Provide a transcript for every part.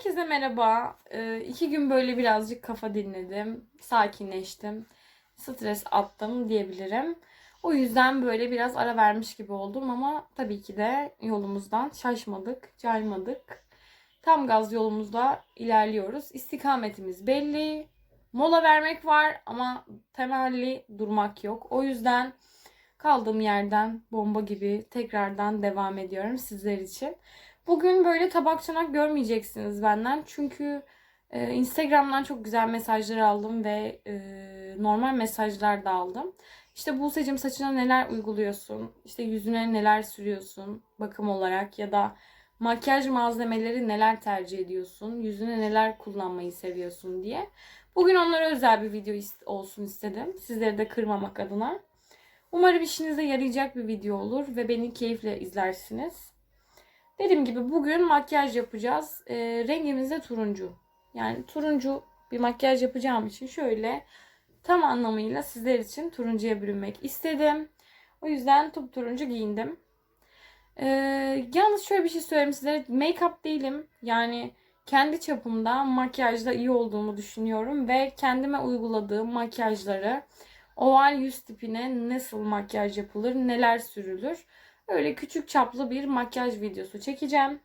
Herkese merhaba. Ee, iki gün böyle birazcık kafa dinledim. Sakinleştim. Stres attım diyebilirim. O yüzden böyle biraz ara vermiş gibi oldum ama tabii ki de yolumuzdan şaşmadık, caymadık. Tam gaz yolumuzda ilerliyoruz. İstikametimiz belli. Mola vermek var ama temelli durmak yok. O yüzden kaldığım yerden bomba gibi tekrardan devam ediyorum sizler için. Bugün böyle tabak çanak görmeyeceksiniz benden. Çünkü e, Instagram'dan çok güzel mesajlar aldım ve e, normal mesajlar da aldım. İşte Buse'cim saçına neler uyguluyorsun? İşte yüzüne neler sürüyorsun bakım olarak ya da makyaj malzemeleri neler tercih ediyorsun? Yüzüne neler kullanmayı seviyorsun diye. Bugün onlara özel bir video olsun istedim. Sizleri de kırmamak adına. Umarım işinize yarayacak bir video olur ve beni keyifle izlersiniz. Dediğim gibi bugün makyaj yapacağız. E, rengimiz de turuncu. Yani turuncu bir makyaj yapacağım için şöyle tam anlamıyla sizler için turuncuya bürünmek istedim. O yüzden top turuncu giyindim. E, yalnız şöyle bir şey söyleyeyim sizlere. Make-up değilim. Yani kendi çapımda makyajda iyi olduğumu düşünüyorum ve kendime uyguladığım makyajları oval yüz tipine nasıl makyaj yapılır, neler sürülür öyle küçük çaplı bir makyaj videosu çekeceğim.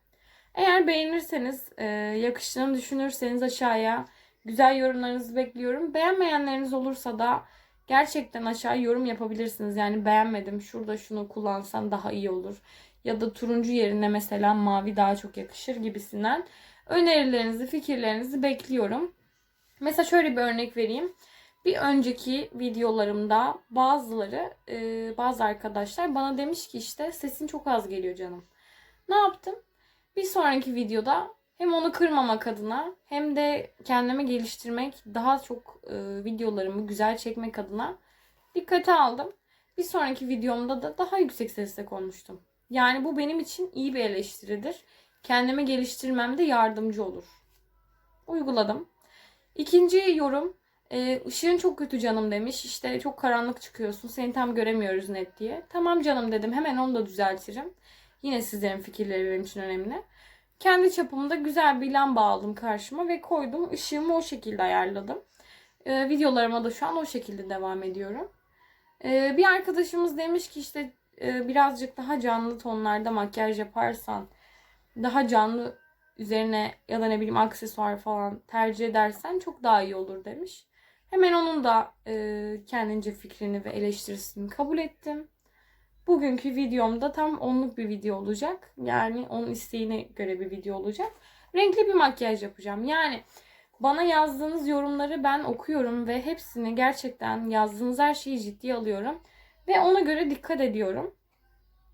Eğer beğenirseniz, e, yakıştığını düşünürseniz aşağıya güzel yorumlarınızı bekliyorum. Beğenmeyenleriniz olursa da gerçekten aşağı yorum yapabilirsiniz. Yani beğenmedim, şurada şunu kullansan daha iyi olur. Ya da turuncu yerine mesela mavi daha çok yakışır gibisinden önerilerinizi, fikirlerinizi bekliyorum. Mesela şöyle bir örnek vereyim. Bir önceki videolarımda bazıları, e, bazı arkadaşlar bana demiş ki işte sesin çok az geliyor canım. Ne yaptım? Bir sonraki videoda hem onu kırmamak adına hem de kendimi geliştirmek, daha çok e, videolarımı güzel çekmek adına dikkate aldım. Bir sonraki videomda da daha yüksek sesle konuştum. Yani bu benim için iyi bir eleştiridir. Kendimi geliştirmemde yardımcı olur. Uyguladım. İkinci yorum e, ışığın çok kötü canım demiş. İşte çok karanlık çıkıyorsun. Seni tam göremiyoruz net diye. Tamam canım dedim. Hemen onu da düzeltirim. Yine sizlerin fikirleri benim için önemli. Kendi çapımda güzel bir lamba aldım karşıma ve koydum. Işığımı o şekilde ayarladım. E, videolarıma da şu an o şekilde devam ediyorum. E, bir arkadaşımız demiş ki işte e, birazcık daha canlı tonlarda makyaj yaparsan daha canlı üzerine ya da ne bileyim aksesuar falan tercih edersen çok daha iyi olur demiş. Hemen onun da e, kendince fikrini ve eleştirisini kabul ettim. Bugünkü videomda tam onluk bir video olacak. Yani onun isteğine göre bir video olacak. Renkli bir makyaj yapacağım. Yani bana yazdığınız yorumları ben okuyorum ve hepsini gerçekten yazdığınız her şeyi ciddiye alıyorum. Ve ona göre dikkat ediyorum.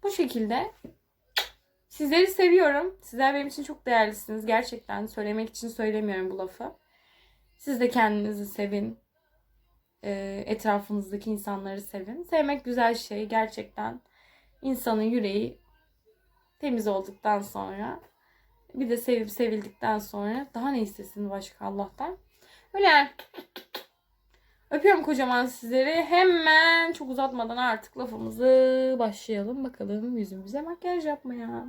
Bu şekilde Sizleri seviyorum. Sizler benim için çok değerlisiniz. Gerçekten söylemek için söylemiyorum bu lafı. Siz de kendinizi sevin. Ee, etrafınızdaki insanları sevin. Sevmek güzel şey. Gerçekten insanın yüreği temiz olduktan sonra bir de sevip sevildikten sonra daha ne istesin başka Allah'tan. Öyle. Öpüyorum kocaman sizleri. Hemen çok uzatmadan artık lafımızı başlayalım. Bakalım yüzümüze makyaj yapmaya.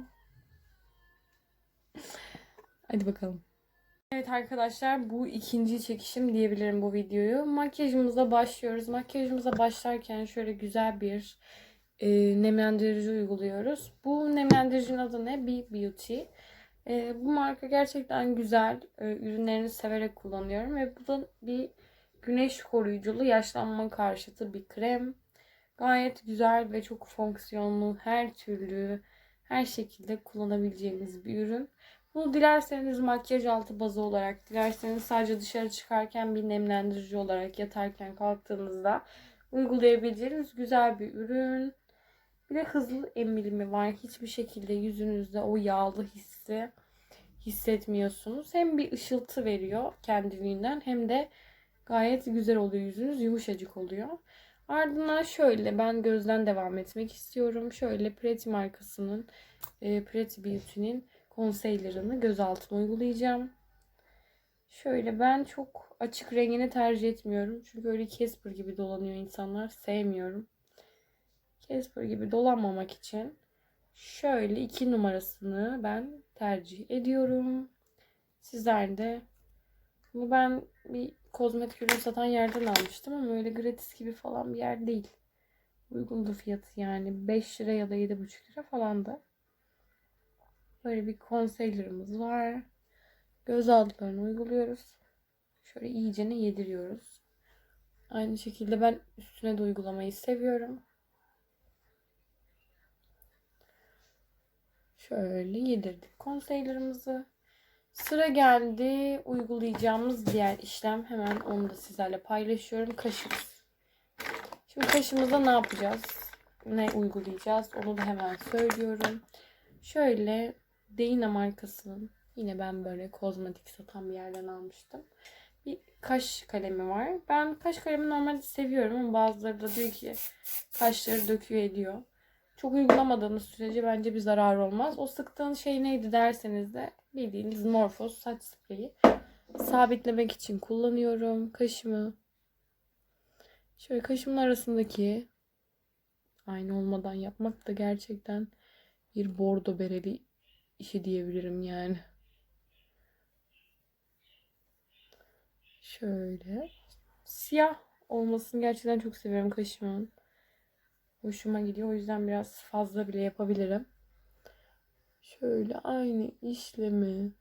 Hadi bakalım. Evet arkadaşlar bu ikinci çekişim diyebilirim bu videoyu. Makyajımıza başlıyoruz. Makyajımıza başlarken şöyle güzel bir e, nemlendirici uyguluyoruz. Bu nemlendiricinin adı ne? Be Beauty. E, bu marka gerçekten güzel. E, ürünlerini severek kullanıyorum ve bu da bir güneş koruyuculu yaşlanma karşıtı bir krem. Gayet güzel ve çok fonksiyonlu her türlü her şekilde kullanabileceğiniz bir ürün. Bunu dilerseniz makyaj altı bazı olarak, dilerseniz sadece dışarı çıkarken bir nemlendirici olarak yatarken kalktığınızda uygulayabileceğiniz güzel bir ürün. Bir de hızlı emilimi var. Hiçbir şekilde yüzünüzde o yağlı hissi hissetmiyorsunuz. Hem bir ışıltı veriyor kendiliğinden hem de gayet güzel oluyor yüzünüz. Yumuşacık oluyor. Ardından şöyle ben gözden devam etmek istiyorum. Şöyle Pretty markasının e, Pretty Beauty'nin concealer'ını göz altına uygulayacağım. Şöyle ben çok açık rengini tercih etmiyorum. Çünkü öyle Casper gibi dolanıyor insanlar. Sevmiyorum. Casper gibi dolanmamak için şöyle iki numarasını ben tercih ediyorum. Sizler de bunu ben bir kozmetik ürün satan yerden almıştım ama öyle gratis gibi falan bir yer değil. Uygundu fiyatı yani 5 lira ya da 7,5 lira falan da. Böyle bir concealer'ımız var. Göz altlarını uyguluyoruz. Şöyle iyicene yediriyoruz. Aynı şekilde ben üstüne de uygulamayı seviyorum. Şöyle yedirdik concealer'ımızı. Sıra geldi uygulayacağımız diğer işlem. Hemen onu da sizlerle paylaşıyorum. Kaşımız. Şimdi kaşımıza ne yapacağız? Ne uygulayacağız? Onu da hemen söylüyorum. Şöyle Deina markasının yine ben böyle kozmetik satan bir yerden almıştım. Bir kaş kalemi var. Ben kaş kalemi normalde seviyorum ama bazıları da diyor ki kaşları döküyor ediyor. Çok uygulamadığınız sürece bence bir zarar olmaz. O sıktığın şey neydi derseniz de bildiğiniz Morphos saç spreyi. Sabitlemek için kullanıyorum kaşımı. Şöyle kaşımın arasındaki aynı olmadan yapmak da gerçekten bir bordo bereli işi diyebilirim yani. Şöyle siyah olmasını gerçekten çok seviyorum kaşımın. Hoşuma gidiyor. O yüzden biraz fazla bile yapabilirim. Şöyle aynı işlemi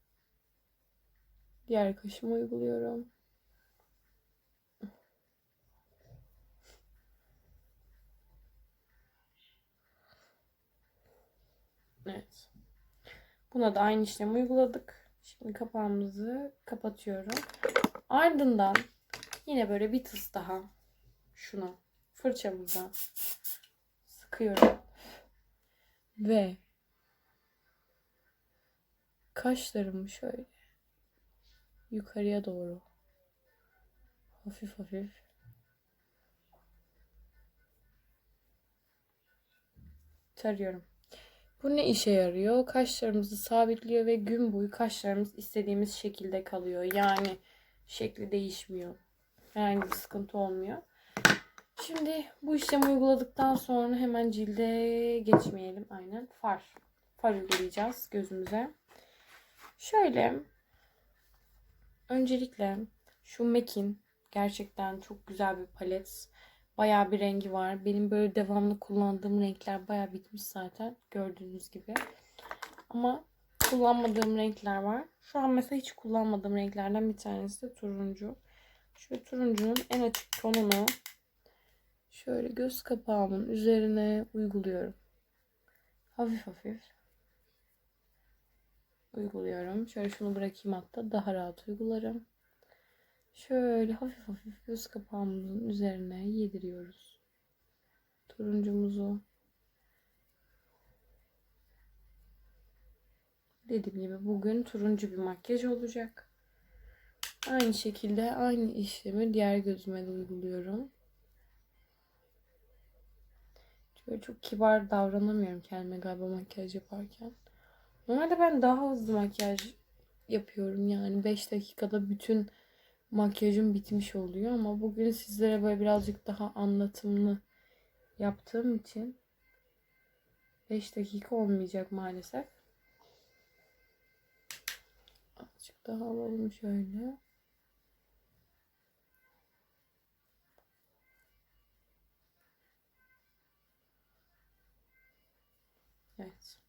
diğer kaşıma uyguluyorum. Evet. Buna da aynı işlemi uyguladık. Şimdi kapağımızı kapatıyorum. Ardından yine böyle bir tıs daha şuna fırçamıza sıkıyorum. Ve kaşlarımı şöyle yukarıya doğru hafif hafif tarıyorum. Bu ne işe yarıyor? Kaşlarımızı sabitliyor ve gün boyu kaşlarımız istediğimiz şekilde kalıyor. Yani şekli değişmiyor. Herhangi bir sıkıntı olmuyor. Şimdi bu işlemi uyguladıktan sonra hemen cilde geçmeyelim. Aynen far. Far uygulayacağız gözümüze. Şöyle öncelikle şu MAC'in gerçekten çok güzel bir palet. Bayağı bir rengi var. Benim böyle devamlı kullandığım renkler bayağı bitmiş zaten. Gördüğünüz gibi. Ama kullanmadığım renkler var. Şu an mesela hiç kullanmadığım renklerden bir tanesi de turuncu. Şu turuncunun en açık tonunu şöyle göz kapağımın üzerine uyguluyorum. Hafif hafif uyguluyorum. Şöyle şunu bırakayım hatta daha rahat uygularım. Şöyle hafif hafif göz kapağımızın üzerine yediriyoruz. Turuncumuzu. Dediğim gibi bugün turuncu bir makyaj olacak. Aynı şekilde aynı işlemi diğer gözüme de uyguluyorum. Şöyle çok kibar davranamıyorum kendime galiba makyaj yaparken. Normalde ben daha hızlı makyaj yapıyorum yani 5 dakikada bütün makyajım bitmiş oluyor ama bugün sizlere böyle birazcık daha anlatımlı yaptığım için 5 dakika olmayacak maalesef. Azıcık daha alalım şöyle. Evet.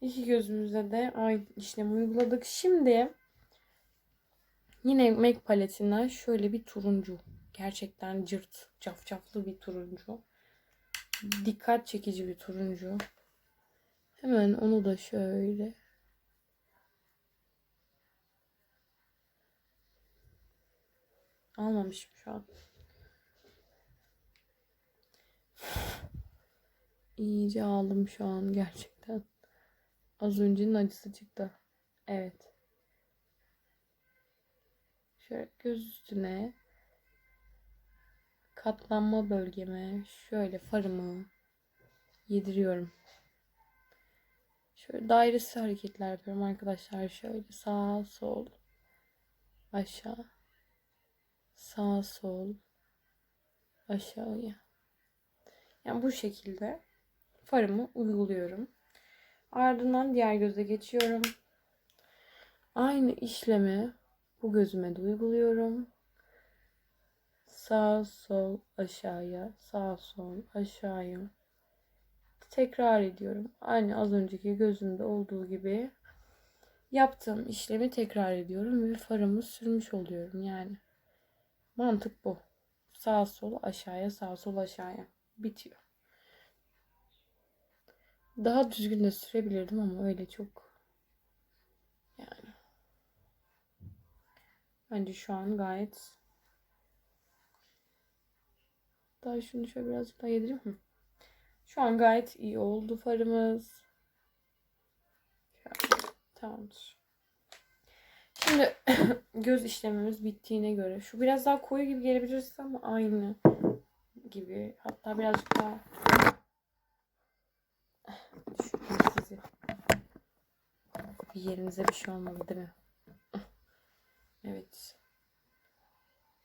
İki gözümüze de aynı işlemi uyguladık. Şimdi yine MAC paletinden şöyle bir turuncu. Gerçekten cırt, cafcaflı bir turuncu. Dikkat çekici bir turuncu. Hemen onu da şöyle almamışım şu an. İyice aldım şu an gerçekten. Az öncenin acısı çıktı. Evet. Şöyle göz üstüne katlanma bölgeme şöyle farımı yediriyorum. Şöyle dairesi hareketler yapıyorum arkadaşlar. Şöyle sağ sol aşağı sağ sol aşağıya. Yani bu şekilde farımı uyguluyorum. Ardından diğer göze geçiyorum. Aynı işlemi bu gözüme de uyguluyorum. Sağ sol aşağıya, sağ sol aşağıya. Tekrar ediyorum. Aynı az önceki gözümde olduğu gibi yaptığım işlemi tekrar ediyorum ve farımı sürmüş oluyorum yani. Mantık bu. Sağ sol aşağıya, sağ sol aşağıya. Bitiyor. Daha düzgün de sürebilirdim ama öyle çok yani bence şu an gayet daha şunu şöyle birazcık daha yedireyim mi? Şu an gayet iyi oldu farımız. Tamamdır. Şimdi göz işlemimiz bittiğine göre şu biraz daha koyu gibi gelebilir size ama aynı gibi. Hatta birazcık daha sizi. Bir yerinize bir şey olmadı değil mi? Evet.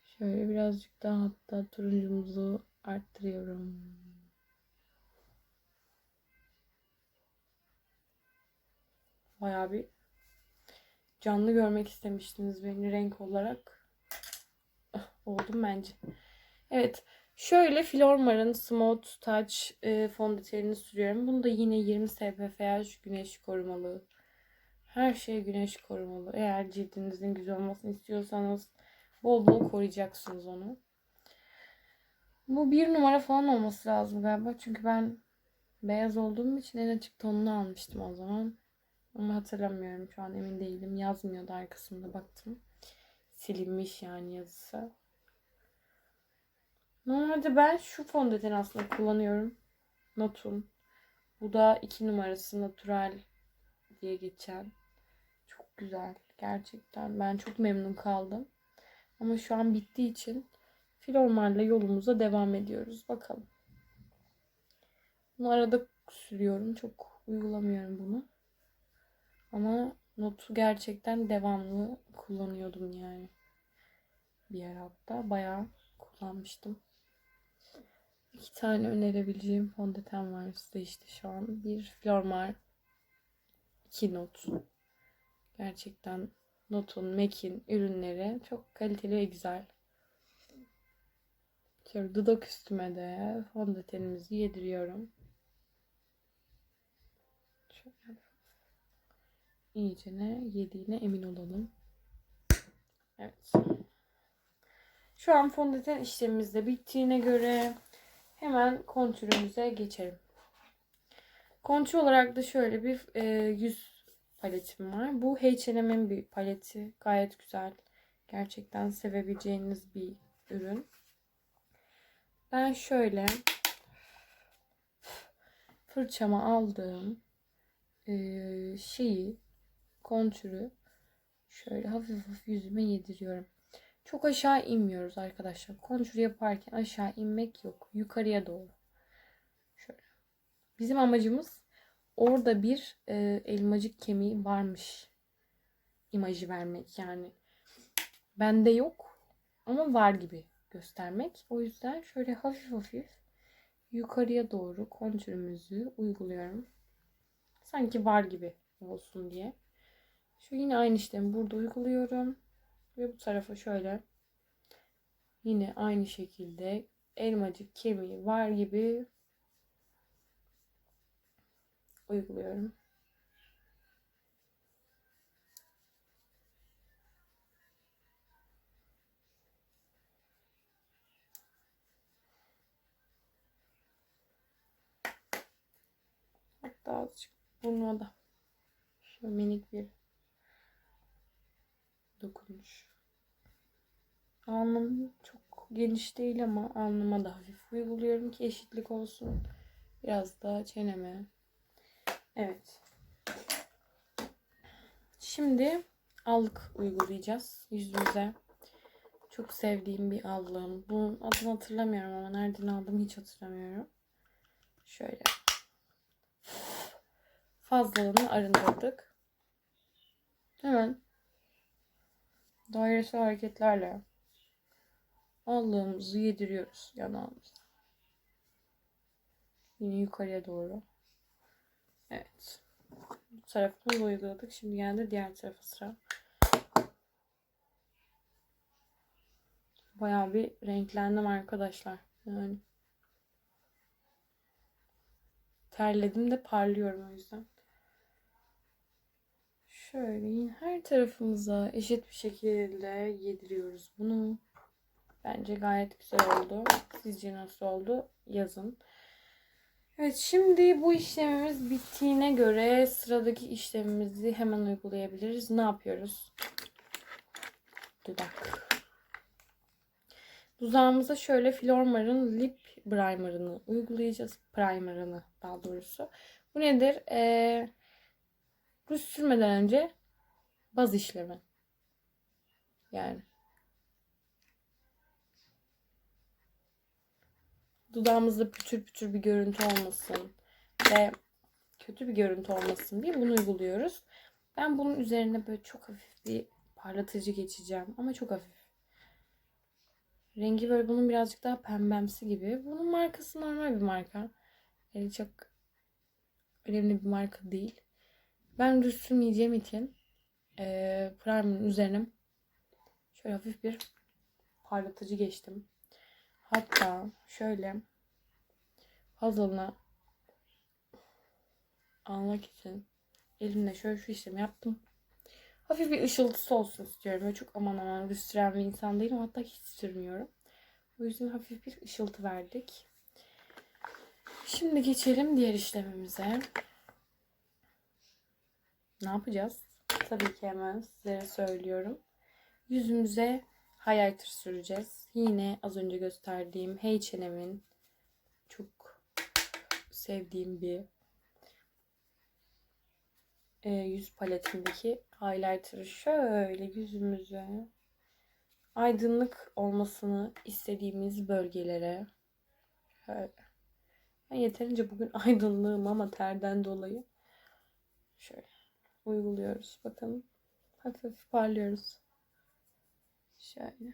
Şöyle birazcık daha hatta turuncumuzu arttırıyorum. Bayağı bir canlı görmek istemiştiniz beni renk olarak. Oldum bence. Evet. Şöyle Flormar'ın Smooth Touch e, fondötenini sürüyorum. Bunu da yine 20 SPF güneş korumalı. Her şey güneş korumalı. Eğer cildinizin güzel olmasını istiyorsanız bol bol koruyacaksınız onu. Bu bir numara falan olması lazım galiba. Çünkü ben beyaz olduğum için en açık tonunu almıştım o zaman. Ama hatırlamıyorum. Şu an emin değilim. Yazmıyordu arkasında baktım. Silinmiş yani yazısı. Normalde ben şu fondöten aslında kullanıyorum. Notum. Bu da 2 numarası natural diye geçen. Güzel. Gerçekten. Ben çok memnun kaldım. Ama şu an bittiği için Flormar'la yolumuza devam ediyoruz. Bakalım. Bunu arada sürüyorum. Çok uygulamıyorum bunu. Ama notu gerçekten devamlı kullanıyordum yani. Bir yer hatta. Bayağı kullanmıştım. İki tane önerebileceğim fondöten var size işte şu an. Bir Flormar. iki not. Gerçekten Not'un, MAC'in ürünleri çok kaliteli ve güzel. Şöyle dudak üstüme de fondötenimizi yediriyorum. Şöyle iyicene yediğine emin olalım. Evet. Şu an fondöten işlemimiz de bittiğine göre hemen kontürümüze geçelim. Kontür olarak da şöyle bir e, yüz paletim var. Bu H&M'in bir paleti. Gayet güzel. Gerçekten sevebileceğiniz bir ürün. Ben şöyle fırçama aldığım e, şeyi kontürü şöyle hafif hafif yüzüme yediriyorum. Çok aşağı inmiyoruz arkadaşlar. Kontür yaparken aşağı inmek yok. Yukarıya doğru. Şöyle. Bizim amacımız orada bir e, elmacık kemiği varmış imajı vermek. Yani bende yok ama var gibi göstermek. O yüzden şöyle hafif hafif yukarıya doğru kontürümüzü uyguluyorum. Sanki var gibi olsun diye. Şu yine aynı işlemi burada uyguluyorum. Ve bu tarafa şöyle yine aynı şekilde elmacık kemiği var gibi uyguluyorum. Hatta azıcık burnuma da şöyle minik bir dokunuş. Alnım çok geniş değil ama alnıma da hafif uyguluyorum ki eşitlik olsun. Biraz da çeneme. Evet. Şimdi allık uygulayacağız yüzümüze. Çok sevdiğim bir allığım. Bunun adını hatırlamıyorum ama nereden aldım hiç hatırlamıyorum. Şöyle. Fazlalığını arındırdık. Hemen dairesel hareketlerle allığımızı yediriyoruz yanağımıza. Yine yukarıya doğru. Evet. Bu tarafını uyguladık. Şimdi geldi diğer tarafa sıra. Bayağı bir renklendim arkadaşlar. Yani terledim de parlıyorum o yüzden. Şöyle yine her tarafımıza eşit bir şekilde yediriyoruz bunu. Bence gayet güzel oldu. Sizce nasıl oldu? Yazın. Evet şimdi bu işlemimiz bittiğine göre sıradaki işlemimizi hemen uygulayabiliriz. Ne yapıyoruz? Dudak. Dudağımıza şöyle Flormar'ın lip primer'ını uygulayacağız. Primer'ını daha doğrusu. Bu nedir? Ee, ruj sürmeden önce baz işlemi. Yani. Dudağımızda pütür pütür bir görüntü olmasın ve kötü bir görüntü olmasın diye bunu uyguluyoruz. Ben bunun üzerine böyle çok hafif bir parlatıcı geçeceğim ama çok hafif. Rengi böyle bunun birazcık daha pembemsi gibi. Bunun markası normal bir marka. Yani çok önemli bir marka değil. Ben ruj sürmeyeceğim için e, primer'ın üzerine şöyle hafif bir parlatıcı geçtim. Hatta şöyle puzzle'ını almak için elimle şöyle şu işlemi yaptım. Hafif bir ışıltısı olsun istiyorum. Böyle çok aman aman süren bir insan değilim. Hatta hiç sürmüyorum. O yüzden hafif bir ışıltı verdik. Şimdi geçelim diğer işlemimize. Ne yapacağız? Tabii ki hemen sizlere söylüyorum. Yüzümüze highlighter süreceğiz. Yine az önce gösterdiğim H&M'in çok sevdiğim bir e, yüz paletindeki highlighter'ı şöyle yüzümüze aydınlık olmasını istediğimiz bölgelere. Ben yeterince bugün aydınlığım ama terden dolayı şöyle uyguluyoruz. Bakın hafif parlıyoruz. Şöyle.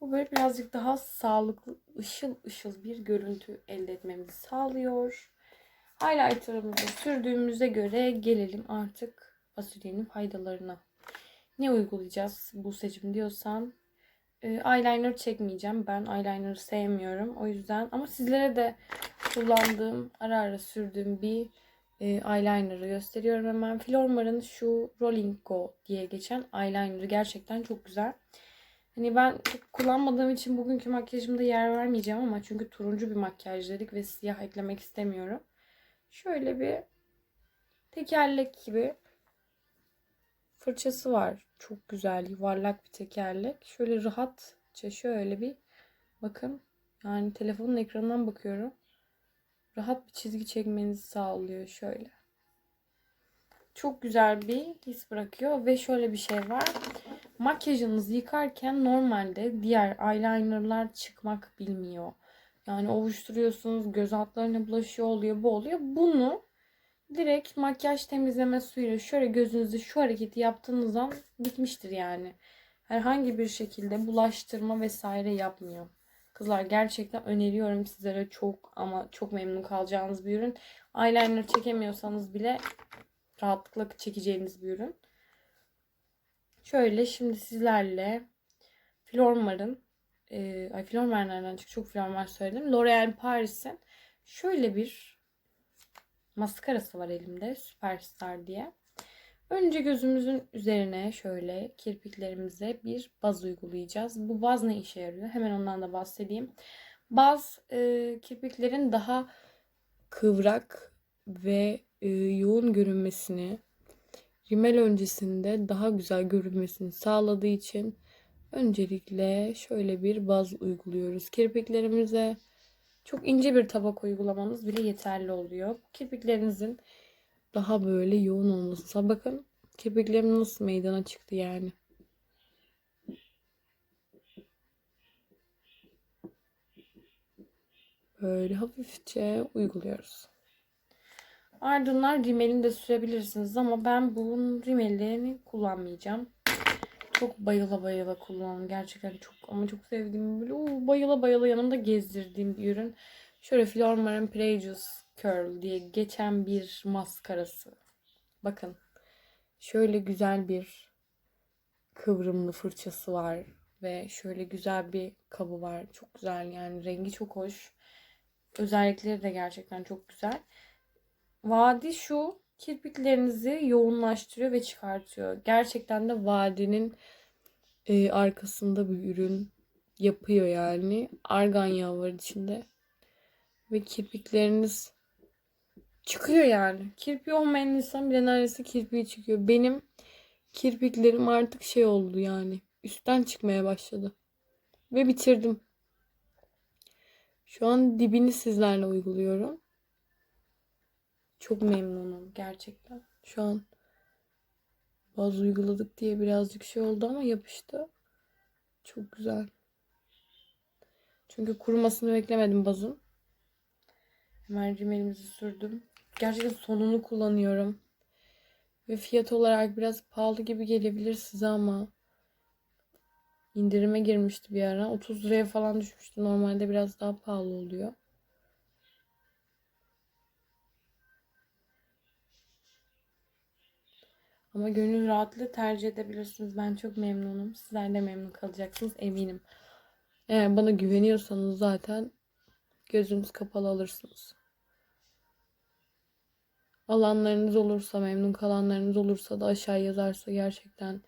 Bu böyle birazcık daha sağlıklı, ışıl ışıl bir görüntü elde etmemizi sağlıyor. Highlighter'ımızı sürdüğümüze göre gelelim artık fasulyenin faydalarına. Ne uygulayacağız bu seçim diyorsan e, eyeliner çekmeyeceğim. Ben eyeliner'ı sevmiyorum. O yüzden ama sizlere de kullandığım, ara ara sürdüğüm bir e, eyeliner'ı gösteriyorum hemen. Flormar'ın şu Rolling Go diye geçen eyeliner'ı gerçekten çok güzel. Hani ben kullanmadığım için bugünkü makyajımda yer vermeyeceğim ama çünkü turuncu bir makyaj dedik ve siyah eklemek istemiyorum. Şöyle bir tekerlek gibi fırçası var. Çok güzel yuvarlak bir tekerlek. Şöyle rahatça şöyle bir bakın. Yani telefonun ekranından bakıyorum. Rahat bir çizgi çekmenizi sağlıyor şöyle. Çok güzel bir his bırakıyor ve şöyle bir şey var. Makyajınızı yıkarken normalde diğer eyelinerlar çıkmak bilmiyor. Yani ovuşturuyorsunuz, göz altlarına bulaşıyor oluyor, bu oluyor. Bunu direkt makyaj temizleme suyuyla şöyle gözünüzü şu hareketi yaptığınız an bitmiştir yani. Herhangi bir şekilde bulaştırma vesaire yapmıyor. Kızlar gerçekten öneriyorum sizlere çok ama çok memnun kalacağınız bir ürün. Eyeliner çekemiyorsanız bile rahatlıkla çekeceğiniz bir ürün. Şöyle şimdi sizlerle Flormar'ın e, ay Flormar nereden çıktı? Çok Flormar söyledim. L'Oreal Paris'in şöyle bir maskarası var elimde. Superstar diye. Önce gözümüzün üzerine şöyle kirpiklerimize bir baz uygulayacağız. Bu baz ne işe yarıyor? Hemen ondan da bahsedeyim. Baz e, kirpiklerin daha kıvrak ve e, yoğun görünmesini, rimel öncesinde daha güzel görünmesini sağladığı için öncelikle şöyle bir baz uyguluyoruz kirpiklerimize. Çok ince bir tabak uygulamamız bile yeterli oluyor. Kirpiklerinizin daha böyle yoğun olması. Bakın kirpiklerim nasıl meydana çıktı yani. Böyle hafifçe uyguluyoruz. Ardından rimelini de sürebilirsiniz ama ben bunun rimelini kullanmayacağım. Çok bayıla bayıla kullanıyorum. Gerçekten çok ama çok sevdiğim böyle oo, bayıla bayıla yanımda gezdirdiğim bir ürün. Şöyle Flormar'ın Precious Curl diye geçen bir maskarası. Bakın. Şöyle güzel bir kıvrımlı fırçası var ve şöyle güzel bir kabı var. Çok güzel yani rengi çok hoş. Özellikleri de gerçekten çok güzel. Vadi şu kirpiklerinizi yoğunlaştırıyor ve çıkartıyor. Gerçekten de vadinin e, arkasında bir ürün yapıyor yani. Argan yağı var içinde. Ve kirpikleriniz çıkıyor yani. Kirpi olmayan insan bile neredeyse kirpiği çıkıyor. Benim kirpiklerim artık şey oldu yani. Üstten çıkmaya başladı. Ve bitirdim. Şu an dibini sizlerle uyguluyorum. Çok memnunum gerçekten. Şu an baz uyguladık diye birazcık şey oldu ama yapıştı. Çok güzel. Çünkü kurumasını beklemedim bazın. Hemen rimelimizi sürdüm. Gerçekten sonunu kullanıyorum. Ve fiyat olarak biraz pahalı gibi gelebilir size ama indirime girmişti bir ara. 30 liraya falan düşmüştü. Normalde biraz daha pahalı oluyor. Ama gönül rahatlığı tercih edebilirsiniz. Ben çok memnunum. Sizler de memnun kalacaksınız eminim. Eğer bana güveniyorsanız zaten gözünüz kapalı alırsınız. Alanlarınız olursa, memnun kalanlarınız olursa da aşağı yazarsa gerçekten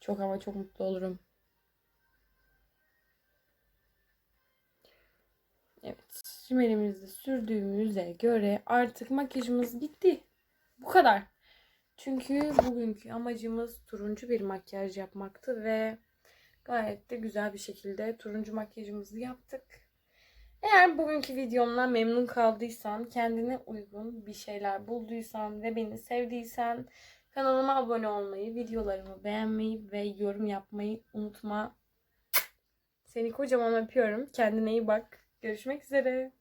çok ama çok mutlu olurum. Evet, rimelimizi sürdüğümüze göre artık makyajımız bitti. Bu kadar. Çünkü bugünkü amacımız turuncu bir makyaj yapmaktı ve gayet de güzel bir şekilde turuncu makyajımızı yaptık. Eğer bugünkü videomla memnun kaldıysan, kendine uygun bir şeyler bulduysan ve beni sevdiysen kanalıma abone olmayı, videolarımı beğenmeyi ve yorum yapmayı unutma. Seni kocaman öpüyorum. Kendine iyi bak. Görüşmek üzere.